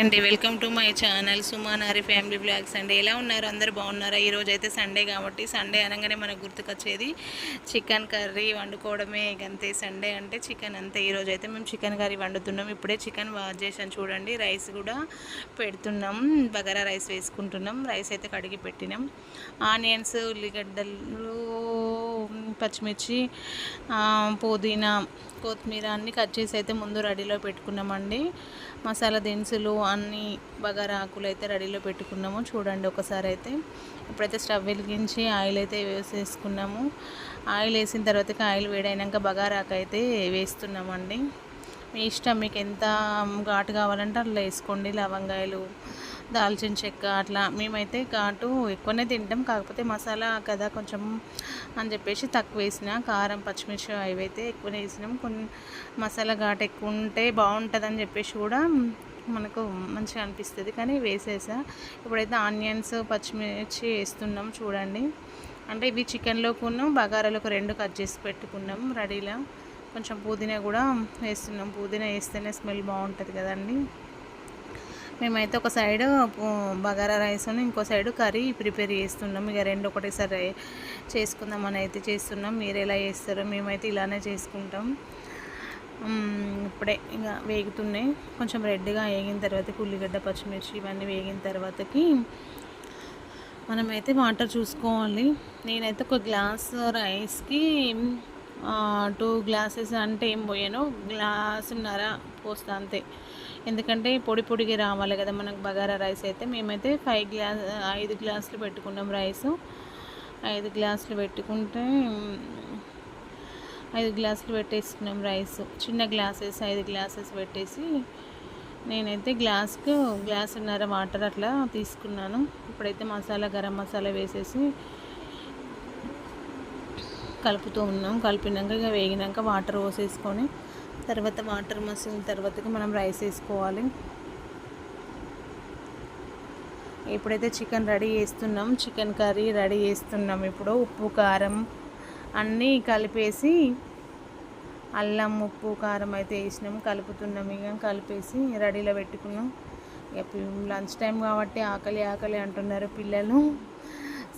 అండి. Welcome to my channel సుమానారి family blogs అండి. ఎలా ఉన్నారు? అందరు బాగున్నారా? ఈరోజు అయితే సండే కాబట్టి సండే అనగానే మనకు గుర్తుకొచ్చేది చికెన్ కర్రీ వండుకోవడమే అంతే సండే అంటే చికెన్ అంతే. ఈరోజు అయితే మేము చికెన్ కర్రీ వండుతున్నాం. ఇప్పుడే చికెన్ వాష్ చేసాను చూడండి. రైస్ కూడా పెడుతున్నాం. బగారా రైస్ వేసుకుంటున్నాం. రైస్ అయితే కడిగి పెట్టినాం. ఆనియన్స్ ఉల్లిగడ్డలు పచ్చిమిర్చి పుదీనా కొత్తిమీర అన్నీ కట్ చేసి అయితే ముందు రెడీలో పెట్టుకున్నామండి. మసాలా దినుసులు అన్నీ బగారా ఆకులు అయితే రెడీలో పెట్టుకున్నాము. చూడండి ఒకసారి అయితే. ఇప్పుడైతే స్టవ్ వెలిగించి ఆయిల్ అయితే వేసేసుకున్నాము. ఆయిల్ వేసిన తర్వాతకి ఆయిల్ వేడైనాక బగారాకు అయితే వేస్తున్నామండి. మీ ఇష్టం మీకు ఎంత ఘాటు కావాలంటే అట్లా వేసుకోండి. లవంగాయలు దాల్చిన చెక్క అట్లా మేమైతే ఘాటు ఎక్కువనే తింటాం. కాకపోతే మసాలా కదా కొంచెం అని చెప్పేసి తక్కువ వేసిన కారం పచ్చిమిర్చి అవైతే ఎక్కువనే వేసినాం. కొన్ని మసాలా ఘాటు ఎక్కువ ఉంటే బాగుంటుందని చెప్పేసి కూడా మనకు మంచిగా అనిపిస్తుంది. కానీ వేసేసా. ఇప్పుడైతే ఆనియన్స్ పచ్చిమిర్చి వేస్తున్నాం చూడండి. అంటే ఇవి చికెన్లోకును బగారాలకు రెండు కట్ చేసి పెట్టుకున్నాం రెడీలా. కొంచెం పుదీనా కూడా వేస్తున్నాం. పుదీనా వేస్తేనే స్మెల్ బాగుంటుంది కదండి. మేమైతే ఒక సైడ్ బగారా రైస్ను ఇంకో సైడ్ కర్రీ ప్రిపేర్ చేస్తున్నాం. ఇక రెండు ఒకటేసారి చేసుకుందామని అయితే చేస్తున్నాం. మీరు ఎలా చేస్తారో మేమైతే ఇలానే చేసుకుంటాం. ఇప్పుడే ఇక వేగుతున్నాయి. కొంచెం రెడ్గా వేగిన తర్వాత ఉల్లిగడ్డ పచ్చిమిర్చి ఇవన్నీ వేగిన తర్వాతకి మనమైతే వాటర్ చూసుకోవాలి. నేనైతే ఒక గ్లాస్ రైస్కి టూ గ్లాసెస్ అంటే ఏం పోయాను. గ్లాసున్నర పోస్తా అంతే. ఎందుకంటే పొడి పొడిగా రావాలి కదా మనకు బగారా రైస్ అయితే. మేమైతే ఫైవ్ గ్లాస్ ఐదు గ్లాసులు పెట్టుకున్నాం రైస్. ఐదు గ్లాసులు పెట్టుకుంటే ఐదు గ్లాసులు పెట్టేసుకున్నాం రైస్. చిన్న గ్లాసెస్ ఐదు గ్లాసెస్ పెట్టేసి నేనైతే గ్లాస్కు గ్లాస్ ఉన్నర వాటర్ అట్లా తీసుకున్నాను. ఇప్పుడైతే మసాలా గరం మసాలా వేసేసి కలుపుతూ ఉన్నాం. కలిపినాక ఇక వేగినాక వాటర్ పోసేసుకొని తర్వాత వాటర్ మసిలిన తర్వాతకి మనం రైస్ వేసుకోవాలి. ఇప్పుడైతే చికెన్ రెడీ చేస్తున్నాం. చికెన్ కర్రీ రెడీ చేస్తున్నాం ఇప్పుడు. ఉప్పు కారం అన్నీ కలిపేసి అల్లం ఉప్పు కారం అయితే వేసినాం. కలుపుతున్నాం ఇక. కలిపేసి రెడీలో పెట్టుకున్నాం. ఇక లంచ్ టైం కాబట్టి ఆకలి ఆకలి అంటున్నారు పిల్లలు.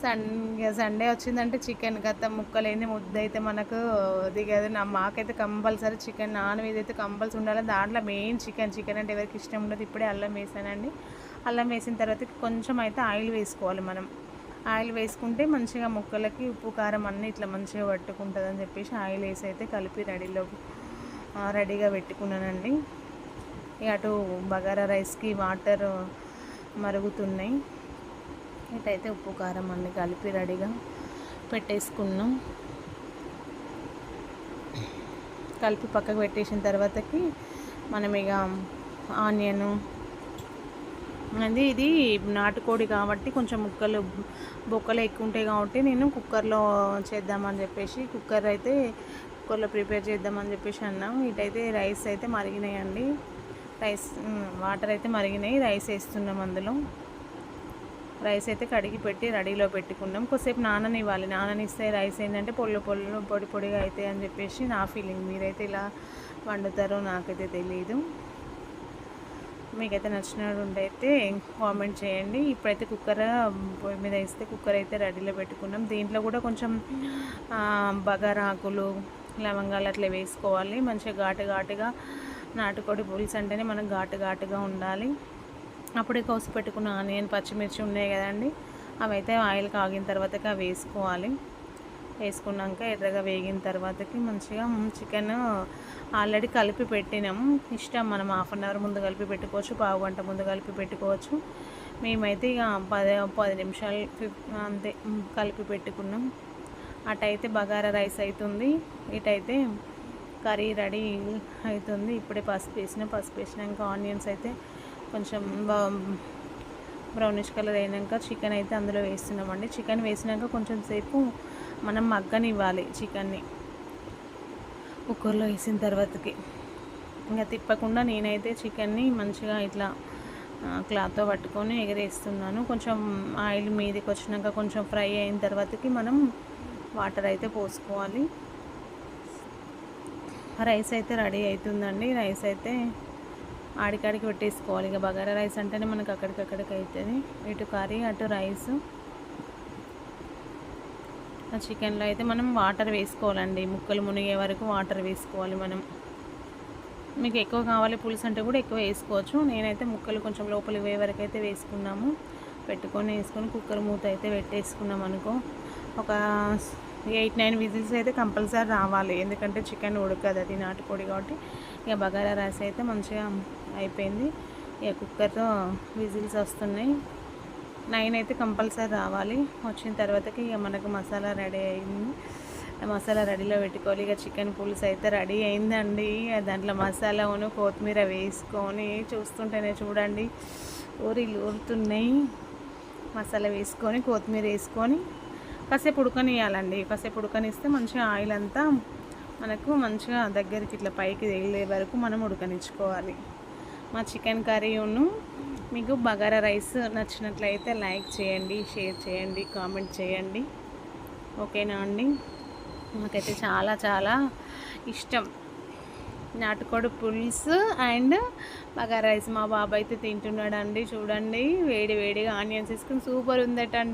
సన్ ఇక సండే వచ్చిందంటే చికెన్ గత ముక్కలేని ముద్ద అయితే మనకు దిగదు. నా మాకైతే కంపల్సరీ చికెన్ నాన్ వెజ్ అయితే కంపల్సరీ ఉండాలి. దాంట్లో మెయిన్ చికెన్ చికెన్ అంటే ఎవరికి ఇష్టం ఉండదు. ఇప్పుడే అల్లం వేసానండి. అల్లం వేసిన తర్వాత కొంచెం అయితే ఆయిల్ వేసుకోవాలి మనం. ఆయిల్ వేసుకుంటే మంచిగా ముక్కలకి ఉప్పు కారం అన్నీ ఇట్లా మంచిగా పట్టుకుంటుంది అని చెప్పేసి ఆయిల్ వేసి అయితే కలిపి రెడీలో రెడీగా పెట్టుకున్నానండి. ఇక అటు బగారా రైస్కి వాటర్ మరుగుతున్నాయి. ఇటైతే ఉప్పు కారం అన్ని కలిపి రెడీగా పెట్టేసుకున్నాం. కలిపి పక్కకు పెట్టేసిన తర్వాతకి మనం ఇక ఆనియను అది ఇది నాటుకోడి కాబట్టి కొంచెం ముక్కలు బొక్కలు ఎక్కువ ఉంటాయి కాబట్టి నేను కుక్కర్లో చేద్దామని చెప్పేసి కుక్కర్ అయితే కుక్కర్లో ప్రిపేర్ చేద్దామని చెప్పేసి అన్నాం. ఇటైతే రైస్ అయితే మరిగినాయండి. రైస్ వాటర్ అయితే మరిగినాయి. రైస్ వేస్తున్నాం అందులో. రైస్ అయితే కడిగి పెట్టి రెడీలో పెట్టుకున్నాం. కొద్దిసేపు నాననివ్వాలి. నాననిస్తే రైస్ ఏంటంటే పొల్లు పొల్లు పొడి పొడిగా అవుతాయి అని చెప్పేసి నా ఫీలింగ్. మీరైతే ఇలా వండుతారో నాకైతే తెలియదు మీకైతే నచ్చినట్టు అయితే కామెంట్ చేయండి. ఇప్పుడైతే కుక్కర్ పొయ్యి మీద వేస్తే కుక్కర్ అయితే రెడీలో పెట్టుకున్నాం. దీంట్లో కూడా కొంచెం బగారాకులు బగారా ఆకులు లవంగాలు అట్లా వేసుకోవాలి. మంచిగా ఘాటు ఘాటుగా నాటుకోడి పులుసు అంటేనే మనకు ఘాటు ఘాటుగా ఉండాలి. అప్పుడే కోసి పెట్టుకున్న ఆనియన్ పచ్చిమిర్చి ఉన్నాయి కదండి. అవి అయితే ఆయిల్ కాగిన తర్వాతకి అవి వేసుకోవాలి. వేసుకున్నాక ఎర్రగా వేగిన తర్వాతకి మంచిగా చికెన్ ఆల్రెడీ కలిపి పెట్టినాం. ఇష్టం మనం హాఫ్ అన్ అవర్ ముందు కలిపి పెట్టుకోవచ్చు పావు గంట ముందు కలిపి పెట్టుకోవచ్చు. మేమైతే ఇక పది పది నిమిషాలు అంతే కలిపి పెట్టుకున్నాం. అటైతే బగారా రైస్ అవుతుంది ఇటైతే కర్రీ రెడీ అవుతుంది ఇప్పుడే పసుపు వేసిన పసుపు వేసినాక ఆనియన్స్ అయితే కొంచెం బ్రౌనిష్ కలర్ అయినాక చికెన్ అయితే అందులో వేస్తున్నామండి. చికెన్ వేసినాక కొంచెం సేపు మనం మగ్గనివ్వాలి చికెన్ని కుక్కర్లో వేసిన తర్వాతకి. ఇంకా తిప్పకుండా నేనైతే చికెన్ని మంచిగా ఇట్లా క్లాత్తో పట్టుకొని ఎగరేస్తున్నాను. కొంచెం ఆయిల్ మీదకి వచ్చినాక కొంచెం ఫ్రై అయిన తర్వాతకి మనం వాటర్ అయితే పోసుకోవాలి. రైస్ అయితే రెడీ అవుతుందండి. రైస్ అయితే ఆడికాడికి పెట్టేసుకోవాలి. ఇక బగారా రైస్ అంటేనే మనకు అక్కడికక్కడికి అవుతుంది ఇటు కర్రీ అటు రైస్. ఆ చికెన్లో అయితే మనం వాటర్ వేసుకోవాలండి. ముక్కలు మునిగే వరకు వాటర్ వేసుకోవాలి మనం. మీకు ఎక్కువ కావాలి పులుసు అంటే కూడా ఎక్కువ వేసుకోవచ్చు. నేనైతే ముక్కలు కొంచెం లోపలికి పోయే వరకు అయితే వేసుకున్నాము. పెట్టుకొని వేసుకొని కుక్కర్ మూత అయితే పెట్టేసుకున్నాం అనుకో. ఒక ఎయిట్ నైన్ విజిల్స్ అయితే కంపల్సరీ రావాలి. ఎందుకంటే చికెన్ ఉడకదు అది నాటుకోడి కాబట్టి. ఇక బగారా రైస్ అయితే మంచిగా అయిపోయింది. ఇక కుక్కర్తో విజిల్స్ వస్తున్నాయి. నైన్ అయితే కంపల్సరీ రావాలి. వచ్చిన తర్వాతకి ఇక మనకు మసాలా రెడీ అయింది. మసాలా రెడీలో పెట్టుకోవాలి. ఇక చికెన్ పులుసు అయితే రెడీ అయిందండి. దాంట్లో మసాలాను కొత్తిమీర వేసుకొని చూస్తుంటేనే చూడండి. ఊరిలు ఊరుతున్నాయి. మసాలా వేసుకొని కొత్తిమీర వేసుకొని కాసేపు ఉడకనియాలండి కాసేపు ఉడకనిస్తే మంచిగా ఆయిల్ అంతా మనకు మంచిగా దగ్గరికి ఇట్లా పైకి తగిలే వరకు మనం ఉడకనిచ్చుకోవాలి. మా చికెన్ కర్రీను మీకు బగారా రైస్ నచ్చినట్లయితే లైక్ చేయండి షేర్ చేయండి కామెంట్ చేయండి. ఓకేనా అండి? నాకైతే చాలా చాలా ఇష్టం. నాటుకోడి పులుసు అండ్ బగారా రైస్ మా బాబాయ్ అయితే తింటున్నాడు అండి చూడండి వేడి వేడిగా ఆనియన్స్ వేసుకుని సూపర్ ఉందట